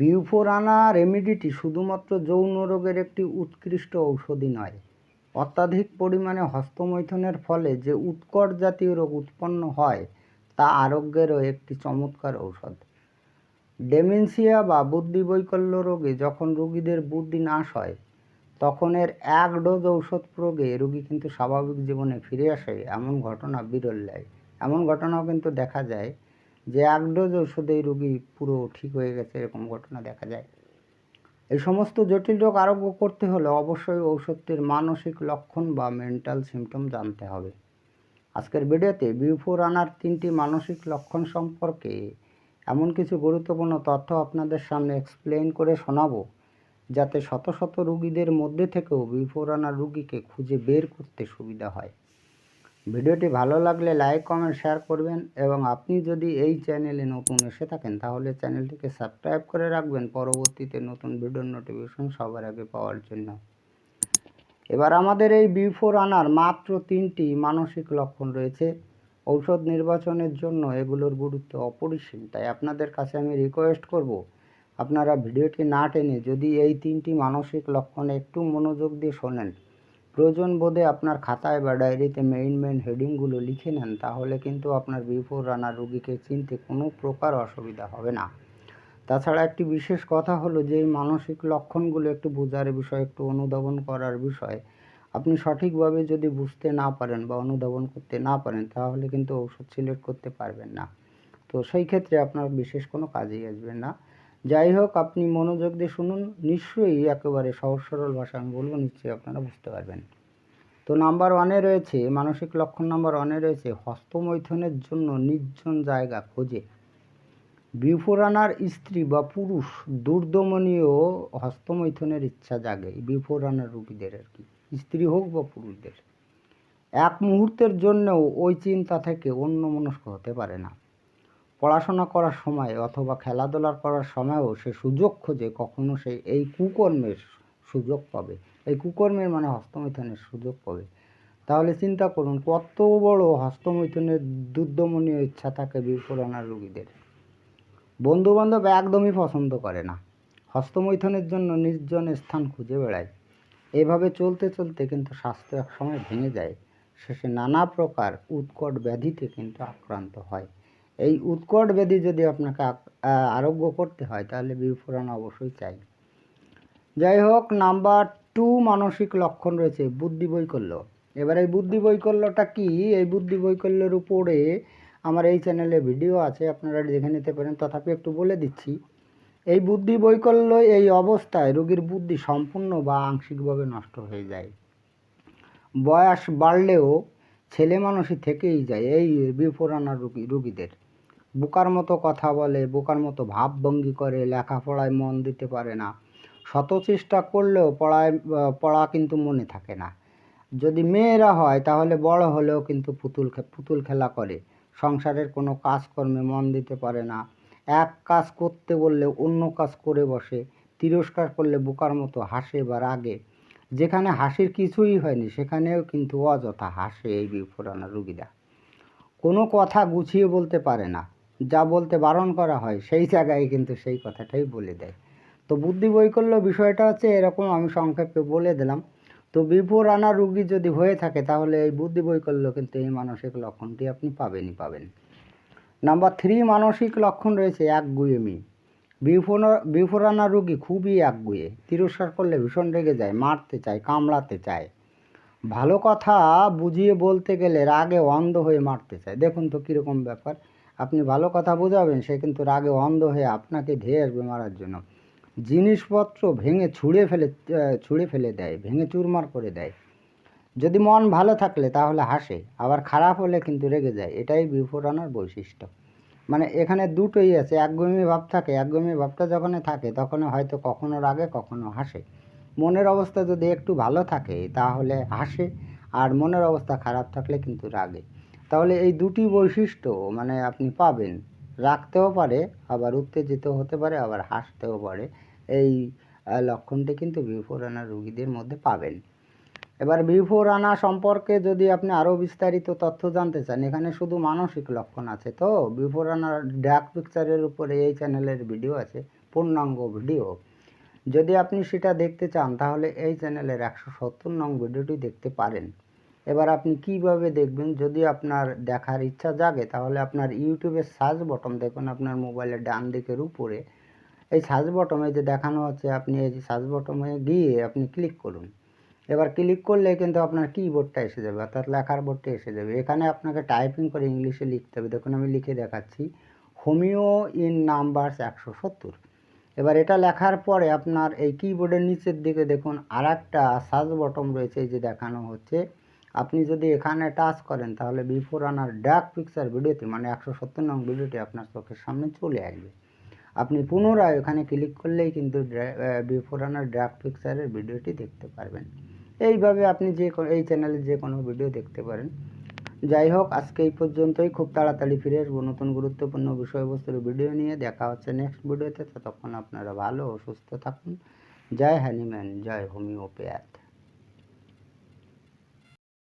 বিউফোরানা রেমিডিটি শুধুমাত্র যৌন রোগের একটি উৎকৃষ্ট ঔষধি নয়, অত্যাধিক পরিমাণে হস্তমৈথুনের ফলে যে উৎকট জাতীয় রোগ উৎপন্ন হয় তা আরোগ্যেরও একটি চমৎকার ঔষধ। ডেমেনশিয়া বা বুদ্ধি বৈকল্য রোগে যখন রোগীদের বুদ্ধি নাশ হয়, তখন এর এক ডোজ ঔষধ প্রয়োগে রোগী কিন্তু স্বাভাবিক জীবনে ফিরে আসে, এমন ঘটনা বিরল এমন ঘটনাও কিন্তু দেখা যায় যে এক ডোজ ওষুধেই রোগী পুরো ঠিক হয়ে গেছে, এরকম ঘটনা দেখা যায়। এই সমস্ত জটিল রোগ আরোগ্য করতে হলে অবশ্যই ঔষধটির মানসিক লক্ষণ বা মেন্টাল সিমটম জানতে হবে। আজকের ভিডিওতে বিউফোর আনার তিনটি মানসিক লক্ষণ সম্পর্কে এমন কিছু গুরুত্বপূর্ণ তথ্য আপনাদের সামনে এক্সপ্লেন করে শোনাবো, যাতে শত শত রুগীদের মধ্যে থেকেও বিউফোর আনার রুগীকে খুঁজে বের করতে সুবিধা হয়। ভিডিওটি ভালো লাগলে লাইক, কমেন্ট, শেয়ার করবেন এবং আপনি যদি এই চ্যানেলে নতুন এসে থাকেন তাহলে চ্যানেলটিকে সাবস্ক্রাইব করে রাখবেন পরবর্তীতে নতুন ভিডিওর নোটিফিকেশন সবার আগে পাওয়ার জন্য। এবার আমাদের এই বিফোর আনার মাত্র তিনটি মানসিক লক্ষণ রয়েছে। ঔষধ নির্বাচনের জন্য এগুলোর গুরুত্ব অপরিসীম, তাই আপনাদের কাছে আমি রিকোয়েস্ট করব, আপনারা ভিডিওটি না টেনে যদি এই তিনটি মানসিক লক্ষণে একটু মনোযোগ দিয়ে শোনেন। প্রয়োজন বোধে আপনার খাতায় বা ডায়েরিতে মেইন মেইন হেডিংগুলো লিখে নেন, তাহলে কিন্তু আপনার বিফোর রানার রুগীকে চিনতে কোনো প্রকার অসুবিধা হবে না। তাছাড়া একটি বিশেষ কথা হলো যে, এই মানসিক লক্ষণগুলো একটু বোঝার বিষয়, একটু অনুধাবন করার বিষয়। আপনি সঠিকভাবে যদি বুঝতে না পারেন বা অনুধাবন করতে না পারেন, তাহলে কিন্তু ঔষধ সিলেক্ট করতে পারবেন না। তো সেই ক্ষেত্রে আপনার বিশেষ কোনো কাজেই আসবে না। যাই হোক, আপনি মনোযোগ দিয়ে শুনুন। নিশ্চয়ই একেবারে সহজ সরল ভাষা আমি বলব, নিশ্চয়ই আপনারা বুঝতে পারবেন। তো নাম্বার ওয়ানে রয়েছে, মানসিক লক্ষণ নাম্বার ওয়ানে রয়েছে, হস্তমৈথুনের জন্য নির্জন জায়গা খোঁজে। বিফোরানার স্ত্রী বা পুরুষ দুর্দমনীয় হস্তমৈথুনের ইচ্ছা জাগে, বিফোরানার রুগীদের আর কি, স্ত্রী হোক বা পুরুষদের। এক মুহূর্তের জন্যও ওই চিন্তা থেকে অন্য মনস্ক হতে পারে না। পড়াশোনা করার সময় অথবা খেলাধুলা করার সময়ও সে সুযোগ খোঁজে কখনো সে এই কুকর্মের সুযোগ পাবে। এই কুকর্মের মানে হস্তমৈথুনের সুযোগ পাবে। তাহলে চিন্তা করুন, কত বড় হস্তমৈথুনের দুর্দমনীয় ইচ্ছা থাকে বিফোরানার রুগীদের। বন্ধু বান্ধব একদমই পছন্দ করে না। হস্তমৈথুনের জন্য নির্জন স্থান খুঁজে বেড়ায়। এভাবে চলতে চলতে কিন্তু স্বাস্থ্য একসময় ভেঙে যায়। শেষে নানা প্রকার উৎকট ব্যাধিতে কিন্তু আক্রান্ত হয়। এই উৎকট ব্যাধি যদি আপনাকে আরোগ্য করতে হয়, তাহলে বিফোরান অবশ্যই চাই। যাই হোক, নাম্বার টু মানসিক লক্ষণ রয়েছে, বুদ্ধি বৈকল্য। এবার এই বুদ্ধি বৈকল্যটা কি? এই বুদ্ধি বৈকল্যের উপরে আমার এই চ্যানেলে ভিডিও আছে, আপনারা দেখে নিতে পারেন। তথাপি একটু বলে দিচ্ছি, এই বুদ্ধি বৈকল্য, এই অবস্থায় রোগীর বুদ্ধি সম্পূর্ণ বা আংশিকভাবে নষ্ট হয়ে যায়। বয়স বাড়লেও ছেলে মানুষই থেকেই যায় এই বিফোরানা রুগী, রুগীদের। বোকার মতো কথা বলে, বোকার মতো ভাবভঙ্গি করে, লেখাপড়ায় মন দিতে পারে না। শত চেষ্টা করলেও পড়ায়, পড়া কিন্তু মনে থাকে না। যদি মেয়েরা হয়, তাহলে বড় হলেও কিন্তু পুতুল পুতুল খেলা করে। সংসারের কোনো কাজকর্মে মন দিতে পারে না। এক কাজ করতে বললে অন্য কাজ করে বসে, তিরস্কার করলে বোকার মতো হাসে বা রাগে। যেখানে হাসির কিছুই হয়নি, সেখানেও কিন্তু অযথা হাসে এই বিফোরানা রুগীরা। কোনো কথা গুছিয়ে বলতে পারে না। যা বলতে বারণ করা হয়, সেই জায়গায় কিন্তু সেই কথাটাই বলে দেয়। তো বুদ্ধি বৈকল্য বিষয়টা হচ্ছে এরকম, আমি সংক্ষেপে বলে দিলাম। তো বিফোর আনা রুগী যদি হয়ে থাকে, তাহলে এই বুদ্ধি বৈকল্য কিন্তু এই মানসিক লক্ষণটি আপনি পাবেনই পাবেন। নাম্বার থ্রি, মানসিক লক্ষণ রয়েছে একগুয়েমি। বিফোর বিফোরানা রুগী খুবই একগুয়ে, তিরস্কার করলে ভীষণ রেগে যায়, মারতে চায়, কামড়াতে চায়। ভালো কথা বুঝিয়ে বলতে গেলে রাগে অন্ধ হয়ে মারতে চায়। দেখুন তো কীরকম ব্যাপার। আপনি ভালো কথা বোঝাবেন, সে কিন্তু রাগে অন্ধ হয়ে আপনাকে ধেয়ে আসবে মারার জন্য। জিনিসপত্র ভেঙে ছুঁড়ে ফেলে ছুঁড়ে ফেলে দেয়, ভেঙে চুরমার করে দেয়। যদি মন ভালো থাকলে তাহলে হাসে, আবার খারাপ হলে কিন্তু রেগে যায়। এটাই বিফোরানোর বৈশিষ্ট্য। মানে এখানে দুটোই আছে একগমি ভাব থাকে একগমি ভাবটা যখন থাকে তখন হয়তো কখনো রাগে, কখনো হাসে। মনের অবস্থা যদি একটু ভালো থাকে তাহলে হাসে, আর মনের অবস্থা খারাপ থাকলে কিন্তু রাগে। তাহলে এই দুটি বৈশিষ্ট্য মানে আপনি পাবেন। রাখতেও পারে, আবার উত্তেজিত হতে পারে, আবার হাসতেও পারে। এই লক্ষণটি কিন্তু বিফোর আনা রুগীদের মধ্যে পাবেন। এবার বিফোর আনা সম্পর্কে যদি আপনি আরও বিস্তারিত তথ্য জানতে চান, এখানে শুধু মানসিক লক্ষণ আছে তো। বিফোর আনার ডাক পিকচারের উপরে এই চ্যানেলের ভিডিও আছে, পূর্ণাঙ্গ ভিডিও যদি আপনি সেটা দেখতে চান, তাহলে এই চ্যানেলের একশো সত্তর নং ভিডিওটি দেখতে পারেন। এবার আপনি কীভাবে দেখবেন? যদি আপনার দেখার ইচ্ছা জাগে, তাহলে আপনার ইউটিউবের সার্চ বটম দেখুন আপনার মোবাইলের ডান দিকের উপরে। এই সার্চ বটমে যে দেখানো হচ্ছে আপনি এই সার্চ বটমে গিয়ে আপনি ক্লিক করুন। এবার ক্লিক করলে কিন্তু আপনার কিবোর্ডটা এসে যাবে, অর্থাৎ লেখার বোর্ডটা এসে যাবে। এখানে আপনাকে টাইপিং করে ইংলিশে লিখতে হবে। দেখুন, আমি লিখে দেখাচ্ছি। হোমিও ইন নাম্বারস একশো সত্তর। এবার এটা লেখার পরে আপনার এই কিবোর্ডের নিচের দিকে দেখুন আর একটা সার্চ বটম রয়েছে, এই যে দেখানো হচ্ছে। আপনি যদি এখানে টাচ করেন, তাহলে বিফোর আনার ডাক পিকচার ভিডিওতে মানে একশো সত্তর নং ভিডিওটি আপনার চোখের সামনে চলে আসবে। আপনি পুনরায় ওখানে ক্লিক করলেই কিন্তু বিফোর আনার ড্রাগ পিকচারের ভিডিওটি দেখতে পারবেন। এইভাবে আপনি যে এই চ্যানেলে যে কোনো ভিডিও দেখতে পারেন। যাই হোক, আজকে এই পর্যন্তই। খুব তাড়াতাড়ি ফিরে আসব নতুন গুরুত্বপূর্ণ বিষয়বস্তুর ভিডিও নিয়ে। দেখা হচ্ছে নেক্সট ভিডিওতে ততক্ষণ আপনারা ভালো ও সুস্থ থাকুন। জয় হ্যানিম্যান জয় হোমিওপ্যাথ।